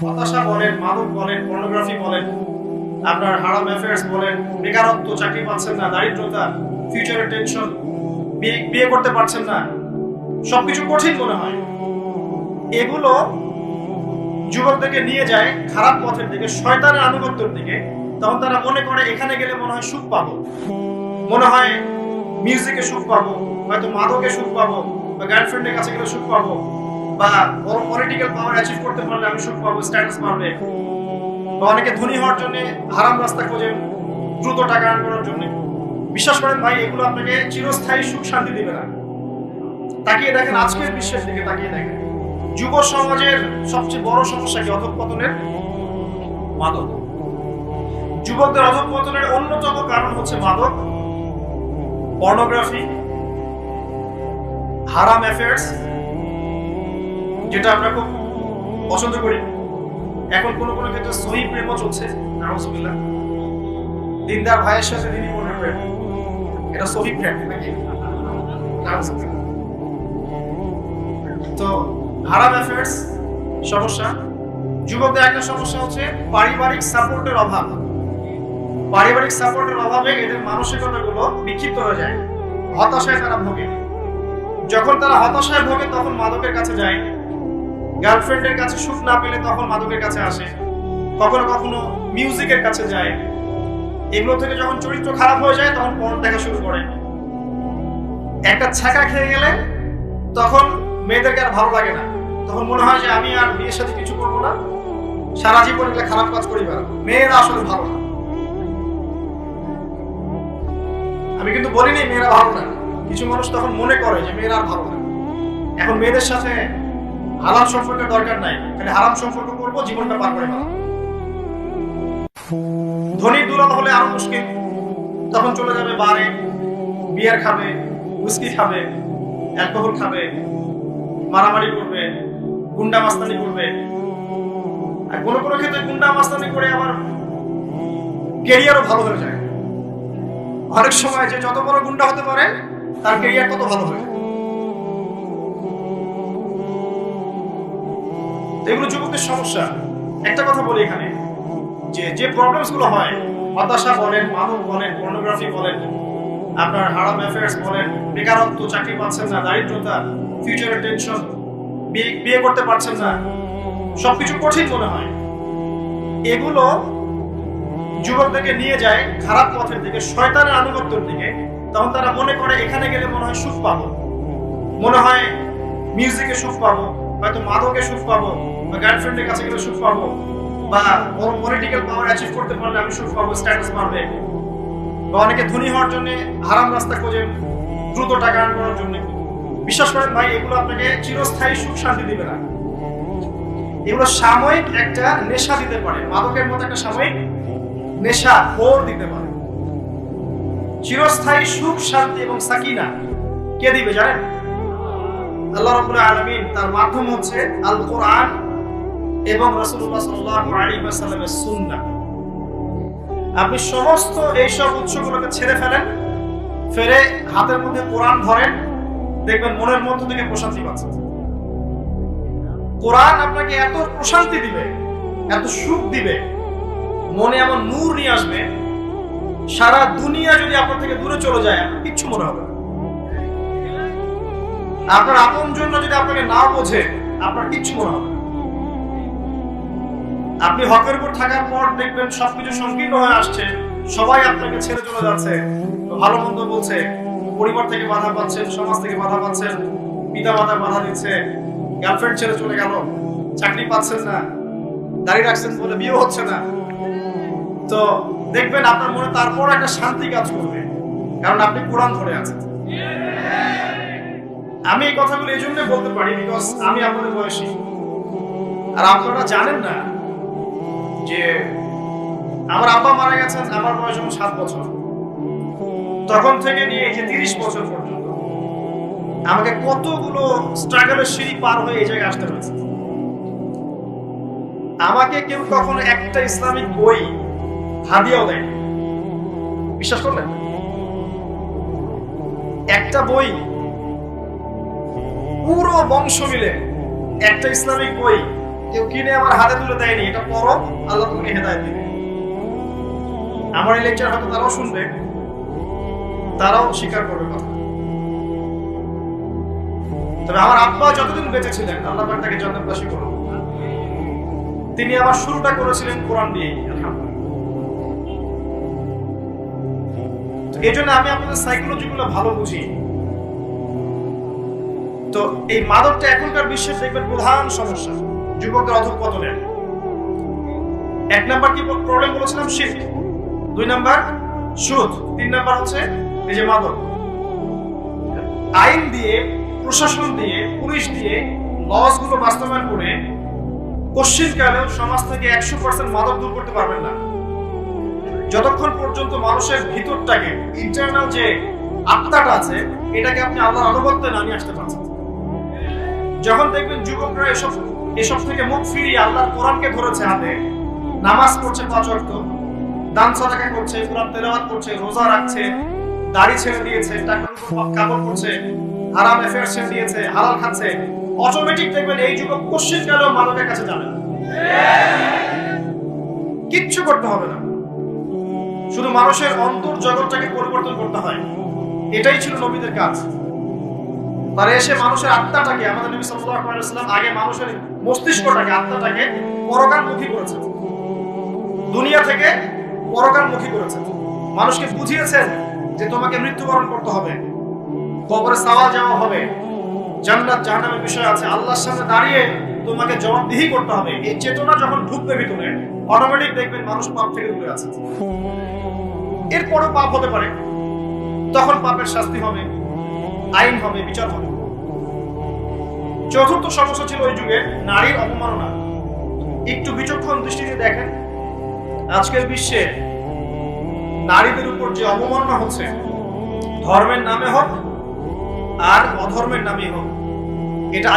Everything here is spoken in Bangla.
হতাশা বলেন, মাদক বলেন পর্নোগ্রাফি বলেন, আপনার হারাম অ্যাফেয়ার্স বলেন, বেকারত্ব, চাকরি পাচ্ছেন না দারিদ্রতা ফিউচারের টেনশন বিয়ে করতে পারছেন না, সবকিছু কঠিন মনে হয়। এগুলো যুবকদেরকে নিয়ে যায় খারাপ পথের দিকে, শয়তানের আনুগত্যের দিকে, তখন তারা মনে করে এখানে গেলে মনে হয় সুখ পাবো। মনে হয় মিউজিকে সুখ পাবো, হয়তো মাদকে সুখ পাবো, বা গার্লফ্রেন্ডের কাছে গেলে সুখ পাবো। বা বড় পলিটিক্যাল পাওয়ার অ্যাচিভ করতে পারলে আমি সুখ পাবো স্ট্যাটাস পাবে বা অনেকে ধনী হওয়ার জন্য হারাম রাস্তা খোঁজে, দ্রুত টাকা আর্ন করার জন্য। বিশ্বাস করেন ভাই, এগুলো আপনাকে চিরস্থায়ী সুখ শান্তি দিবে না। তাকিয়ে দেখেন, আজকের বিশ্বের দিকে তাকিয়ে দেখেন। যুব সমাজের সবচেয়ে বড় সমস্যা কি? অধঃপতনের মাদক। যুবকদের অধঃপতনের অন্যতম কারণ হচ্ছে মাদক। পর্নোগ্রাফি হারাম অ্যাফেয়ার্স যেটা আমরা খুব পছন্দ করি। এখন কোনো কোনো ক্ষেত্রে সহি প্রেমও চলছে। দিনদার ভাইয়ের সাথে দিনই বোনের প্রেম এটা সহি প্রেম নাকি? তো, হারাম অ্যাফেয়ার্স সমস্যা। যুবকদের একটা সমস্যা হচ্ছে পারিবারিক সাপোর্টের অভাব। পারিবারিক সাপোর্টের অভাবে এদের মানসিকতাগুলো বিক্ষিপ্ত হয়ে যায়। হতাশায় তারা ভোগে। যখন তারা হতাশায় ভোগে, তখন মাদকের কাছে যায়। গার্লফ্রেন্ডের কাছে সুখ না পেলে তখন মাদকের কাছে আসে। কখনো কখনো মিউজিকের কাছে যায়। এগুলো থেকে যখন চরিত্র খারাপ হয়ে যায়, তখন পর্ন দেখা শুরু করে। একটা ছাকা খেয়ে গেলে তখন মেয়েদেরকে আর ভালো লাগে না। তখন মনে হয় যে আমি আর বিয়ের সাথে কিছু করব না। সারা জীবন এগুলো খারাপ কাজ করি বেড়াবো। মেয়েরা আসলে ভালো না। আমি কিন্তু বলিনি মেয়েরা ভালো না। কিছু মানুষ তখন মনে করে যে মেয়েরা আর ভালো না। এখন মেয়েদের সাথে হারাম সম্পর্কের দরকার নাই। খালি হারাম সম্পর্ক করব, জীবনটা পার করে ধনীর দুলাল হলে আরও মুশকিল। তখন চলে যাবে বারে, বিয়ার খাবে উইস্কি খাবে, অ্যালকোহল খাবে, মারামারি করবে, গুন্ডা মাস্তানি করবে। আর কোনো কোনো ক্ষেত্রে গুন্ডা মাস্তানি করে আবার কেরিয়ারও ভালো হয়ে যায়। অনেক সময় যে যত বড় গুন্ডা হতে পারে, তার কেরিয়ার তত ভালো হয় তো এগুলো যুবকদের সমস্যা। একটা কথা বলি এখানে, যে যে প্রবলেমসগুলো হয়, হতাশা বলেন মাদক বলেন পর্নোগ্রাফি বলেন, আপনার হারাম অ্যাফেয়ার্স বলেন, বেকারত্ব, চাকরি পাচ্ছেন না, দারিদ্রতা ফিউচারের টেনশন বিয়ে বিয়ে করতে পারছেন না, সবকিছু কঠিন মনে হয়। এগুলো যুবকদেরকে নিয়ে যায় খারাপ পথের দিকে, শয়তানের আনুগত্যের দিকে, তখন তারা মনে করে এখানে গেলে মনে হয় সুখ পাবো। মনে হয় মিউজিকে সুখ পাবো। হয়তো মাদকে সুখ পাবো, বা গার্লফ্রেন্ডের কাছে গেলে সুখ পাবো, বা বড় পলিটিক্যাল পাওয়ার অ্যাচিভ করতে পারলে আমি সুখ পাবো স্ট্যাটাস পাবে বা অনেকে ধনী হওয়ার জন্য হারাম রাস্তা খোঁজে, দ্রুত টাকা আর্ন করার জন্য। বিশ্বাস করেন ভাই, এগুলো আপনাকে চিরস্থায়ী সুখ শান্তি দিবে না। এগুলো সাময়িক একটা নেশা দিতে পারে। মাদকের মতো একটা সাময়িক নেশা ভোর দিতে পারে। চিরস্থায়ী সুখ, শান্তি এবং সাকিনা। কে দিবে জানেন? আল্লাহ রাব্বুল আলামিন তার মাধ্যম হচ্ছে আল কোরআন এবং আপনি সমস্ত এইসব উৎসগুলোকে ছেড়ে ফেলেন ফেরে হাতের মধ্যে কোরআন ধরেন, দেখবেন মনের মধ্য থেকে প্রশান্তি পাচ্ছেন কোরআন আপনাকে এত প্রশান্তি দিবে, এত সুখ দিবে, মনে এমন নূর নিয়ে আসবে, সারা দুনিয়া যদি আপনার থেকে দূরে চলে যায় কিচ্ছু মনে হবে না। আপনার আপন জন্য যদি আপনাকে না বোঝে, আপনার কিচ্ছু মনে হবে আপনি হকের উপর থাকার পর দেখবেন সবকিছু সংকীর্ণ হয়ে আসছে, সবাই আপনাকে ছেড়ে চলে যাচ্ছে। ভালো মন্দ বলছে, পরিবার থেকে বাধা পাচ্ছেন, সমাজ থেকে বাধা পাচ্ছেন, পিতা মাতা বাধা দিচ্ছে গার্লফ্রেন্ড ছেড়ে চলে গেল, চাকরি পাচ্ছেন না দাঁড়িয়ে রাখছেন বলে বিয়ে হচ্ছে না। তো দেখবেন আপনার মনে তারপর একটা শান্তি কাজ করবে, কারণ আপনি কোরআন ধরে আছেন। আমি এই কথাগুলো এই জন্য বলতে পারি বিকজ আমি আপনাদের বয়সী। আর আপনারা জানেন না যে আমার আব্বা মারা গেছেন, আমার বয়স যখন সাত বছর। তখন থেকে নিয়ে এই যে তিরিশ বছর পর্যন্ত আমাকে কতগুলো স্ট্রাগলের সিঁড়ি পার হয়ে এই জায়গায় আসতে হয়েছে। আমাকে কেউ কখনো একটা ইসলামিক বই হাদিয়াও দেয় বিশ্বাস করলেন? একটা বই পুরো বংশ মিলে। একটা ইসলামিক বই কেউ কিনে আমার হাতে তুলে দেয়নি, এটা পড়ো, আল্লাহ তোমাকে হেদায়ত দিবে। আমার এই লেকচার হয়তো তারাও শুনবে, তারাও স্বীকার করবে কথা। তবে আমার আব্বা যতদিন বেঁচে ছিলেন, আল্লাহ তাকে জন্মবাসী করুন। তিনি আমার শুরুটা করেছিলেন কোরআন দিয়ে এই জন্য আমি আপনাদের সাইকোলজি গুলো ভালো বুঝি। তো এই মাদকটা এখনকার বিশ্বের দেখবেন প্রধান সমস্যা যুবকদের অধঃপতনের এক নাম্বার কি প্রবলেম বলেছিলাম? শিফট দুই নাম্বার, সুদ। তিন নাম্বার হচ্ছে এই যে মাদক। আইন দিয়ে, প্রশাসন দিয়ে, পুলিশ দিয়ে লসগুলো বাস্তবায়ন করে কশ্চিন কালেও সমাজ থেকে একশো পার্সেন্ট মাদক দূর করতে পারবেন না। যতক্ষণ পর্যন্ত মানুষের ভিতরটাকে ইন্টারনাল যে আত্মাটা আছে, এটাকে আপনি আল্লাহর আনুগত্যে নামিয়ে আসতে পারছেন যখন দেখবেন যুবকরা এসব এসব থেকে মুখ ফিরিয়ে আল্লাহর কোরআনকে ধরেছে হাতে। নামাজ পড়ছে পাঁচ দান সাদাকা করছে, কোরআন করছে, রোজা রাখছে, দাড়ি ছেড়ে দিয়েছে কাপড় করছে ছেড়ে দিয়েছে, হালাল খাচ্ছে অটোমেটিক দেখবেন এই যুবক কোশ্চিন মানবের কাছে যাবে কিচ্ছু করতে হবে না। শুধু মানুষের অন্তর জগৎটাকে পরিবর্তন করতে হয়। এটাই ছিল নবীদের কাজ। এসে মানুষের আত্মাটাকে, আমাদের নবী সাল্লাল্লাহু আলাইহি ওয়াসাল্লাম আগে মানুষের মস্তিষ্কটাকে, আত্মাটাকে পরকালমুখী করেছেন। দুনিয়া থেকে পরকালমুখী করেছেন। মানুষকে বুঝিয়েছেন যে তোমাকে মৃত্যুবরণ করতে হবে। কবরে সাওয়াল যাওয়া হবে। জান্নাত, জাহান্নামের বিষয় আছে। আল্লাহর সামনে দাঁড়িয়ে তোমাকে জবাবদিহি করতে হবে। এই চেতনা যখন ঢুকবে ভিতরে অটোমেটিক দেখবেন মানুষ পাপ থেকে দূরে আছে। এরপরও পাপ হতে পারে। তখন পাপের শাস্তি হবে। আইন হবে, বিচার হবে। চতুর্থ সমস্যা ছিল ওই যুগে নারীর অবমাননা। একটু বিচক্ষণ দৃষ্টিতে দেখেন। আজকের বিশ্বে নারীদের উপর যে অবমাননা হচ্ছে, ধর্মের নামে হোক আর অধর্মের নামে হোক, এটা